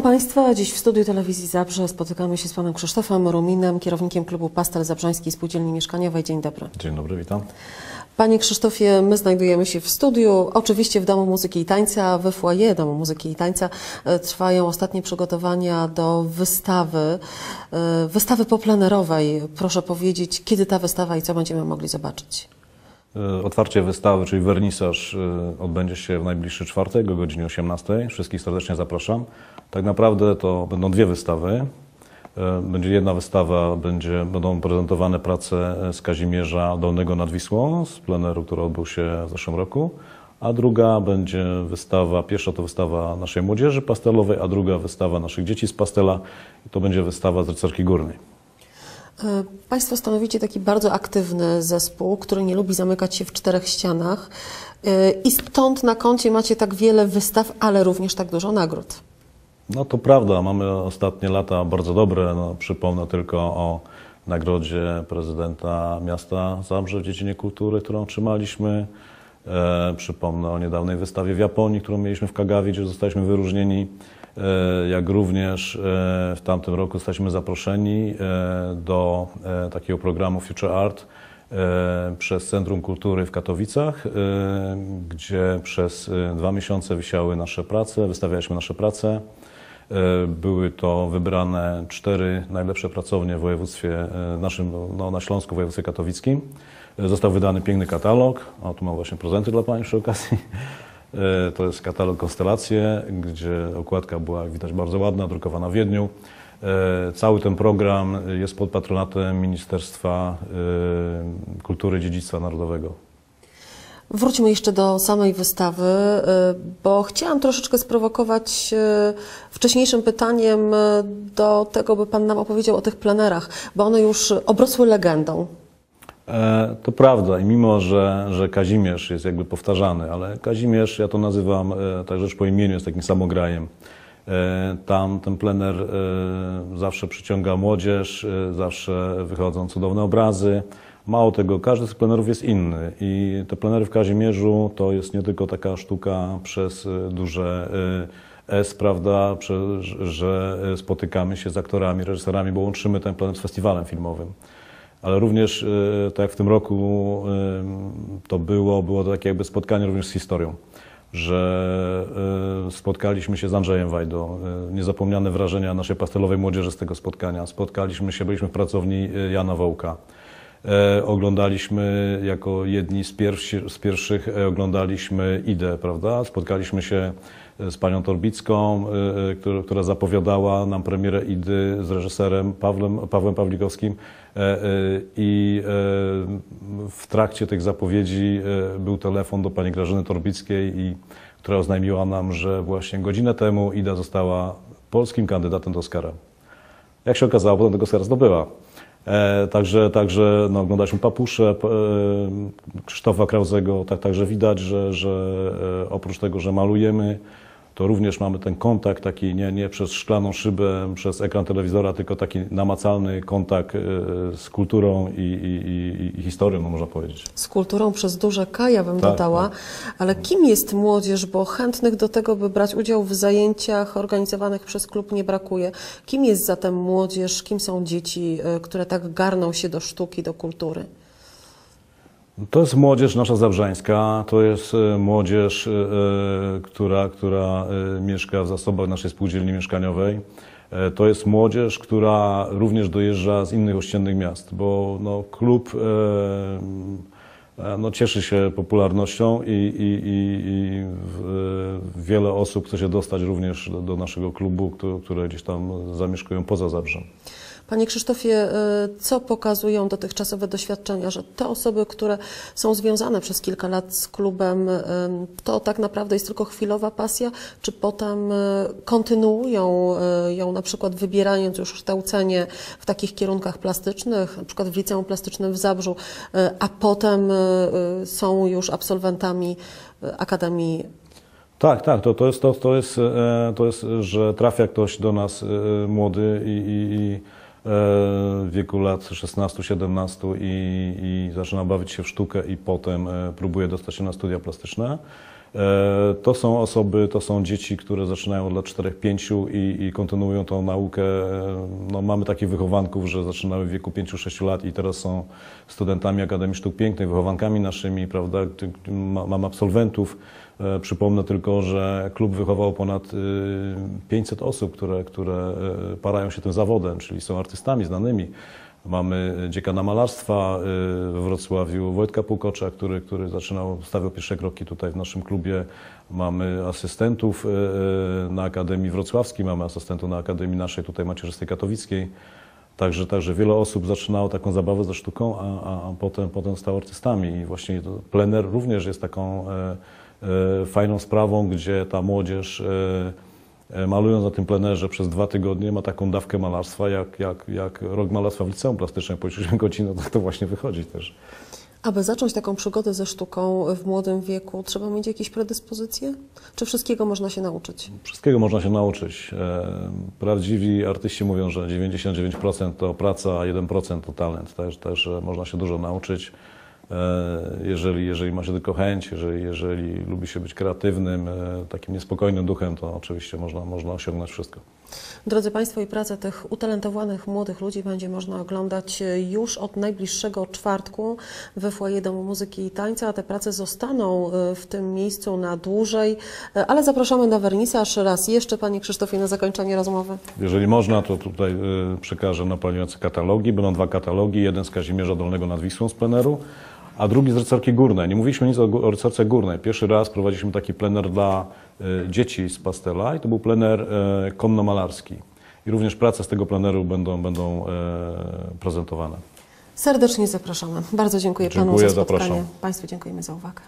Witam Państwa. Dziś w studiu telewizji Zabrze spotykamy się z Panem Krzysztofem Ruminem, kierownikiem klubu Pastel Zabrzańskiej Spółdzielni Mieszkaniowej. Dzień dobry. Dzień dobry, witam. Panie Krzysztofie, my znajdujemy się w studiu, oczywiście w Domu Muzyki i Tańca, we foyer Domu Muzyki i Tańca e, trwają ostatnie przygotowania do wystawy, e, wystawy poplenerowej. Proszę powiedzieć, kiedy ta wystawa i co będziemy mogli zobaczyć? E, Otwarcie wystawy, czyli wernisaż, e, odbędzie się w najbliższy czwartek o godzinie 18. Wszystkich serdecznie zapraszam. Tak naprawdę to będą dwie wystawy. E, Będzie jedna wystawa, będzie, będą prezentowane prace z Kazimierza Dolnego nad Wisłą, z pleneru, który odbył się w zeszłym roku. A druga będzie wystawa, pierwsza to wystawa naszej młodzieży pastelowej, a druga wystawa naszych dzieci z pastela. I to będzie wystawa z rycerki górnej. E, Państwo stanowicie taki bardzo aktywny zespół, który nie lubi zamykać się w czterech ścianach e, i stąd na koncie macie tak wiele wystaw, ale również tak dużo nagród. No to prawda, mamy ostatnie lata bardzo dobre. No, przypomnę tylko o nagrodzie prezydenta miasta Zabrze w dziedzinie kultury, którą otrzymaliśmy. E, przypomnę o niedawnej wystawie w Japonii, którą mieliśmy w Kagawie, gdzie zostaliśmy wyróżnieni. E, jak również e, w tamtym roku zostaliśmy zaproszeni do takiego programu Future Art przez Centrum Kultury w Katowicach, gdzie przez dwa miesiące wisiały nasze prace, wystawialiśmy nasze prace. E, Były to wybrane cztery najlepsze pracownie w województwie e, naszym, no, na Śląsku, w województwie katowickim. E, Został wydany piękny katalog. O, tu mam właśnie prezenty dla Pani przy okazji. To jest katalog Konstelacje, gdzie okładka była, jak widać, bardzo ładna, drukowana w Wiedniu. Cały ten program jest pod patronatem Ministerstwa Kultury i Dziedzictwa Narodowego. Wróćmy jeszcze do samej wystawy, y, bo chciałam troszeczkę sprowokować y, wcześniejszym pytaniem y, do tego, by Pan nam opowiedział o tych plenerach, bo one już obrosły legendą. E, To prawda i mimo, że, że Kazimierz jest jakby powtarzany, ale Kazimierz, ja to nazywam e, tak rzecz po imieniu, jest takim samograjem. E, Tam ten plener zawsze przyciąga młodzież, zawsze wychodzą cudowne obrazy. Mało tego, każdy z plenerów jest inny i te plenery w Kazimierzu to jest nie tylko taka sztuka przez e, duże e, S, prawda, że e, spotykamy się z aktorami, reżyserami, bo łączymy ten plener z festiwalem filmowym ale również tak jak w tym roku to było, było to takie jakby spotkanie również z historią, że spotkaliśmy się z Andrzejem Wajdą, niezapomniane wrażenia naszej pastelowej młodzieży z tego spotkania, spotkaliśmy się, byliśmy w pracowni Jana Wołka. E, oglądaliśmy jako jedni z, pierwsi, z pierwszych, e, oglądaliśmy IDE, prawda? Spotkaliśmy się z panią Torbicką, e, e, która, która zapowiadała nam premierę IDY z reżyserem Pawłem, Pawłem Pawlikowskim e, e, i e, w trakcie tych zapowiedzi e, był telefon do pani Grażyny Torbickiej, i, która oznajmiła nam, że właśnie godzinę temu IDA została polskim kandydatem do Oscara. Jak się okazało, potem tego Oscara zdobyła. E, także także no, oglądaliśmy Papuszę, e, Krzysztofa Krauzego, tak, także widać, że, że e, oprócz tego, że malujemy, to również mamy ten kontakt taki nie, nie przez szklaną szybę, przez ekran telewizora, tylko taki namacalny kontakt e, z kulturą i, i, i, historią, no, można powiedzieć. Z kulturą przez duże K, ja bym Tak, dodała. tak. Ale kim jest młodzież, bo chętnych do tego, by brać udział w zajęciach organizowanych przez klub nie brakuje. Kim jest zatem młodzież, kim są dzieci, y, które tak garną się do sztuki, do kultury? To jest młodzież nasza zabrzańska, to jest e, młodzież, e, która, która e, mieszka w zasobach naszej spółdzielni mieszkaniowej. E, To jest młodzież, która również dojeżdża z innych ościennych miast, bo no, klub e, e, no, cieszy się popularnością i, i, i, i e, wiele osób chce się dostać również do, do naszego klubu, które, które gdzieś tam zamieszkują poza Zabrzem. Panie Krzysztofie, y, co pokazują dotychczasowe doświadczenia, że te osoby, które są związane przez kilka lat z klubem, y, to tak naprawdę jest tylko chwilowa pasja, czy potem y, kontynuują ją na przykład wybierając już kształcenie w takich kierunkach plastycznych, na przykład w liceum plastycznym w Zabrzu, a potem są już absolwentami Akademii? Tak, tak, to, to, jest, to, to, jest, e, to jest, że trafia ktoś do nas e, młody i, i, i e, w wieku lat 16-17 i, i zaczyna bawić się w sztukę i potem e, próbuje dostać się na studia plastyczne. E, To są osoby, to są dzieci, które zaczynają od lat 4-5 i, i kontynuują tą naukę. E, No, mamy takich wychowanków, że zaczynały w wieku 5-6 lat i teraz są studentami Akademii Sztuk Pięknych, wychowankami naszymi, prawda? Mam absolwentów. E, Przypomnę tylko, że klub wychował ponad y, 500 osób, które, które e, parają się tym zawodem, czyli są artystami znanymi. Mamy dziekana malarstwa y, we Wrocławiu, Wojtka Pukocza, który, który zaczynał, stawiał pierwsze kroki tutaj w naszym klubie. Mamy asystentów y, y, na Akademii Wrocławskiej, mamy asystentów na Akademii naszej tutaj macierzystej katowickiej. Także, także wiele osób zaczynało taką zabawę ze sztuką, a, a, potem, potem stało artystami. I właśnie plener również jest taką e, e, fajną sprawą, gdzie ta młodzież e, e, malując na tym plenerze przez dwa tygodnie ma taką dawkę malarstwa, jak, jak, jak rok malarstwa w liceum plastycznym. Po 10 godzin, no to, właśnie wychodzi też. Aby zacząć taką przygodę ze sztuką w młodym wieku, trzeba mieć jakieś predyspozycje? Czy wszystkiego można się nauczyć? Wszystkiego można się nauczyć. E, Prawdziwi artyści mówią, że 99% to praca, a 1% to talent. Też, też e, można się dużo nauczyć, e, jeżeli, jeżeli ma się tylko chęć, jeżeli, jeżeli lubi się być kreatywnym, e, takim niespokojnym duchem, to oczywiście można, można osiągnąć wszystko. Drodzy Państwo, i pracę tych utalentowanych młodych ludzi będzie można oglądać e, już od najbliższego czwartku we foyer Domu Muzyki i Tańca, a te prace zostaną e, w tym miejscu na dłużej, E, ale zapraszamy na wernisaż raz jeszcze, Panie Krzysztofie, na zakończenie rozmowy. Jeżeli można, to tutaj przekażę napełniające katalogi. Będą dwa katalogi, jeden z Kazimierza Dolnego nad Wisłą z pleneru, a drugi z rycerki górnej. Nie mówiliśmy nic o, rycerce górnej. Pierwszy raz prowadziliśmy taki plener dla y, dzieci z Pastela i to był plener y, konno-malarski. I również prace z tego pleneru będą, będą y, prezentowane. Serdecznie zapraszamy. Bardzo dziękuję, Panu Dziękuję, za spotkanie. zapraszam. Państwu dziękujemy za uwagę.